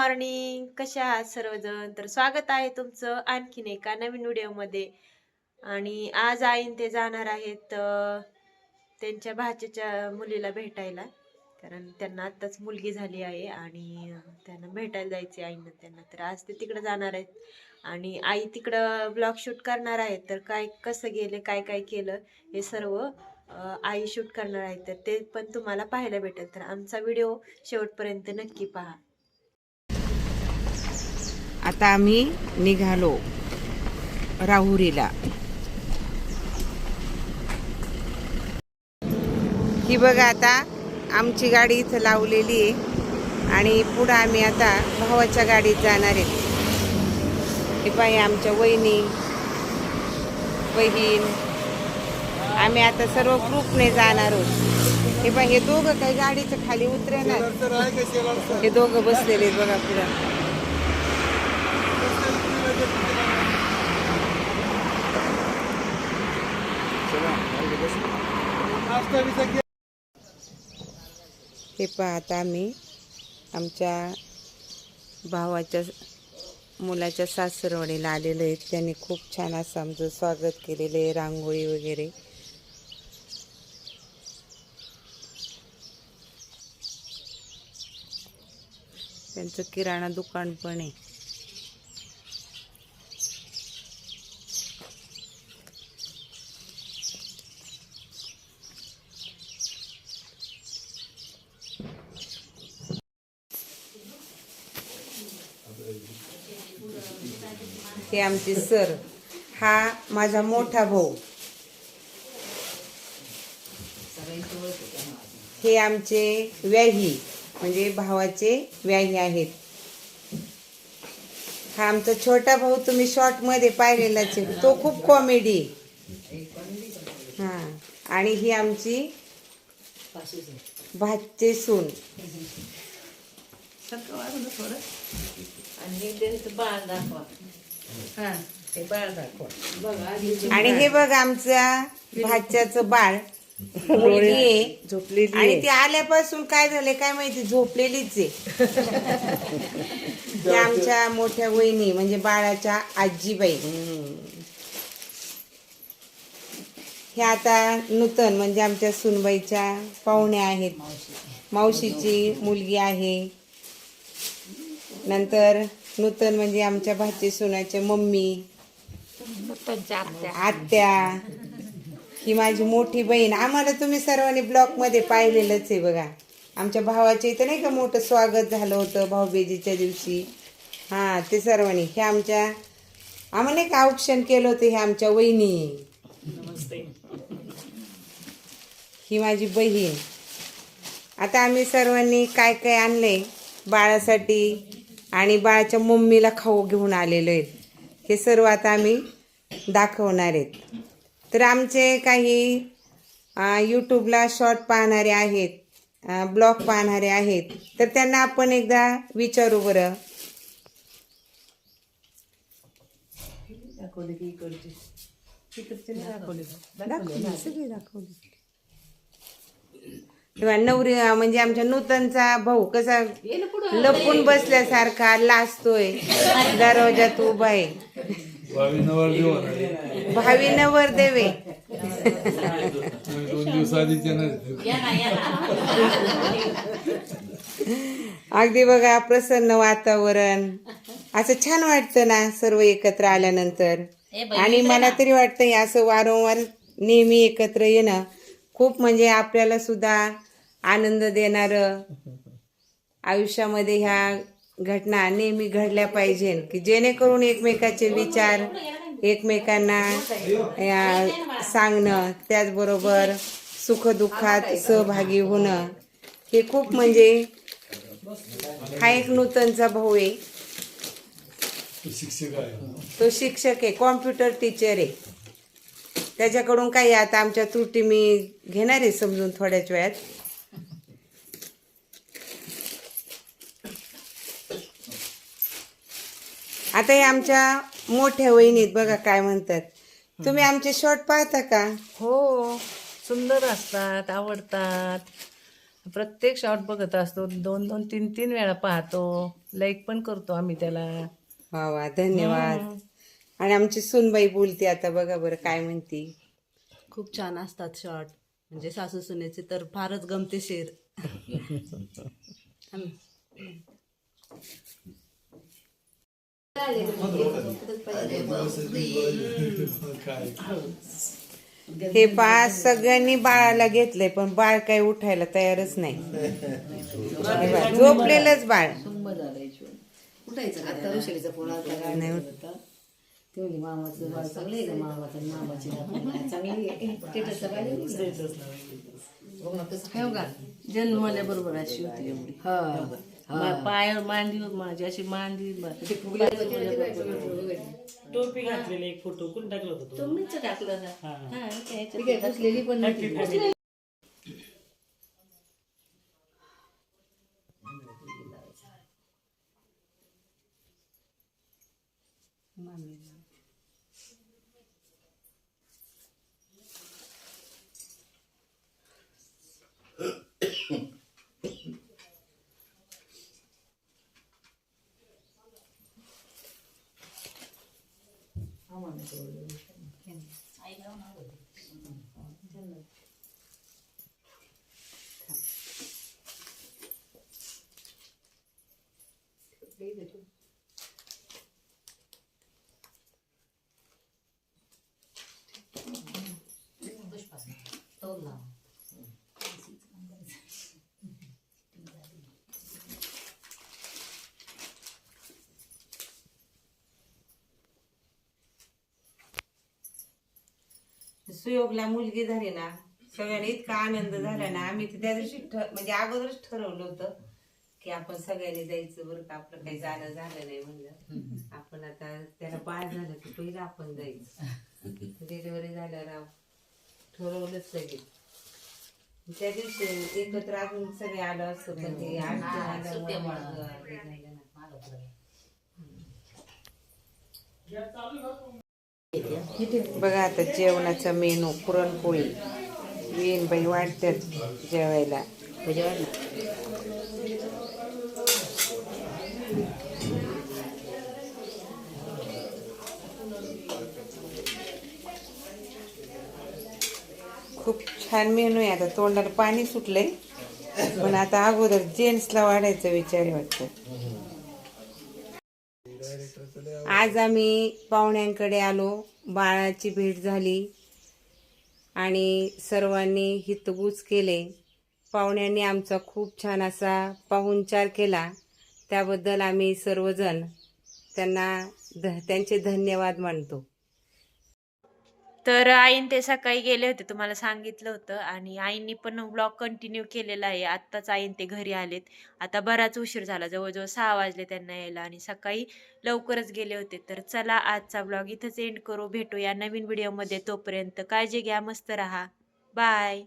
Morning कशा आहात सर्वजण? तर स्वागत आहे तुमचं आणखीन एका नवीन व्हिडिओमध्ये. आणि आज आईन ते जाणार आहेत त्यांच्या भाच्याच्या मुलीला भेटायला. कारण त्यांना आत्ताच मुलगी झाली आहे आणि त्यांना भेटायला जायचे आईनं त्यांना. तर आज ते तिकडं जाणार आहेत. आणि आई तिकडं ब्लॉग शूट करणार आहेत तर काय कसं गेले काय काय केलं हे सर्व आई शूट करणार आहे. तर ते पण तुम्हाला पाहायला भेटेल. तर आमचा व्हिडिओ शेवटपर्यंत नक्की पहा. आता आम्ही निघालो राहुरीला. ही बघा आता आमची गाडी इथं लावलेली आहे आणि पुढं आम्ही आता भावाच्या गाडीत जाणार आहे. हे पाहि आमच्या वहिनी बहीण. आम्ही आता सर्व ग्रुपने जाणार आहोत. हे पाहि हे दोघं काही गाडीच्या खाली उतरणार. हे दोघं बसलेले बघा पुढं. हे पाहता आम्ही आमच्या भावाच्या मुलाच्या सासरवडीला आलेलो आहेत त्यांनी खूप छान असं आमचं स्वागत केलेलं आहे रांगोळी वगैरे. त्यांचं किराणा दुकान पण आहे. हे आमचे सर. हा माझा मोठा भाऊ. हे आमचे व्याही म्हणजे भावाचे व्याही आहेत. हा आमचा छोटा भाऊ तुम्ही शॉर्टमध्ये पाहिलेलाच आहे. तो खूप कॉमेडी हा. आणि ही आमची भाचे सून. आणि हे. बघ आमच्या भाच्याचं बाळ. मुलगी आहे. झोपलेली आणि ती आल्यापासून काय झाले काय माहिती? झोपलेलीच आहे. आमच्या मोठ्या वहिनी म्हणजे बाळाच्या आजीबाई हे आता नूतन म्हणजे आमच्या सुनबाईच्या पाहुण्या आहेत. मावशीची मुलगी आहे. नंतर नूतन म्हणजे आमच्या भाची सुनाच्या मम्मी आत्या. ही माझी मोठी बहीण. आम्हाला तुम्ही सर्वांनी ब्लॉकमध्ये पाहिलेलंच आहे बघा. आमच्या भावाच्या इथं नाही का मोठं स्वागत झालं होतं भाऊबीजीच्या दिवशी. हा ते सर्वांनी. हे आमच्या आम्हाला एक औक्षण केलं होतं हे आमच्या वहिनी. ही माझी बहीण. आता आम्ही सर्वांनी काय काय आणलंय बाळासाठी आणि बाळाच्या मम्मीला खाऊ घेऊन आलेलो आहेत हे सर्व आता आम्ही दाखवणार आहेत. तर आमचे काही यूट्यूबला शॉर्ट पाहणारे आहेत ब्लॉग पाहणारे आहेत. तर त्यांना आपण एकदा विचारू बरं. दाखवले की दाखवले. दाखवली. सगळी दाखवली. तेव्हा नवरी म्हणजे आमच्या नूतनचा भाऊ कसा लपून बसल्यासारखा लाजतोय. दरवाजात उभा आहे. भावी नवर देवे. अगदी बघा प्रसन्न वातावरण. असं छान वाटतं ना सर्व एकत्र आल्यानंतर. आणि मला तरी वाटतं असं वारंवार नेहमी एकत्र येणं खूप म्हणजे आपल्याला सुद्धा आनंद देणारं आयुष्यामध्ये ह्या घटना नेहमी घडल्या पाहिजे. की जेणेकरून एकमेकाचे विचार एकमेकांना या, सांगणं त्याचबरोबर सुखदुःखात सहभागी होणं हे खूप म्हणजे हा एक नूतनचा भाऊ आहे. तो शिक्षक आहे. कॉम्प्युटर टीचर आहे. त्याच्याकडून काही आता आमच्या त्रुटी मी घेणार आहे समजून थोड्याच वेळात. आता हे आमच्या मोठ्या वहिनीत बघा काय म्हणतात. तुम्ही आमचे शॉर्ट पाहता का? हो सुंदर असतात आवडतात. प्रत्येक शॉट बघत असतो. दोन दोन तीन तीन वेळा पाहतो. लाईक पण करतो आम्ही त्याला. वा वा धन्यवाद. आणि आमची सुनबाई बोलते आता बघा बरं काय म्हणती. खूप छान असतात शॉर्ट म्हणजे सासू सुनेचे तर फारच गमतीशीर. हे पा सगळ्यांनी बाळाला घेतलंय पण बाळ काही उठायला तयारच नाही हे झोपलेलंच बाळ उठायचं का आता ऋषालीचा फोन आला नाही उठ- ते म्हणजे मामाचं बाळ चांगलं आहे का मामाचं मामाची चांगली हो का जन्मल्याबरोबर अशी होती एवढी पायावर मांडीवर माझी अशी मांडी टोपी घातलेला एक फोटो कोण टाकला होता तुम्हीच टाकलं ना हा, त्याच्यात पण सुयोगला मुलगी झाली ना सगळ्यांना इतका आनंद झाला ना आम्ही त्या दिवशी म्हणजे अगोदरच ठरवलं होतं. की आपण सगळ्यांनी जायचं बरं का आपलं काही जाणं झालं नाही म्हणलं. आपण आता त्याला बाळ झालं की पहिलं आपण जायचं. डिलिव्हरी झाल्यावर ठरवलंच लगेच त्या दिवशी एकत्र अजून सगळे आलो असतो पण ते हे. बघा आता जेवणाचा मेनू पुरणपोळी. येईन बाई वाटतात जेवायला? खूप छान मेनू आहे. आता तोंडाला पाणी सुटलंय. पण आता अगोदर जेंट्सला वाढायचा विचार आहे वाटतं. आज आम्ही पाहुण्यांकडे आलो. बाळाची भेट झाली. आणि सर्वांनी हितगुज केले. पाहुण्यांनी आमचा खूप छान असा पाहुणचार केला. त्याबद्दल आम्ही सर्वजण त्यांना ध त्यांचे धन्यवाद मानतो. तर आईन ते सकाळी गेले होते तुम्हाला सांगितलं होतं. आणि आईंनी पण ब्लॉग कंटिन्यू केलेला आहे. आत्ताच आईन ते घरी आलेत. आता बराच उशीर झाला. जवळजवळ सहा वाजले त्यांना यायला आणि सकाळी लवकरच गेले होते. तर चला आजचा ब्लॉग इथंच एंड करू. भेटू या नवीन व्हिडिओमध्ये तोपर्यंत काळजी घ्या मस्त राहा. बाय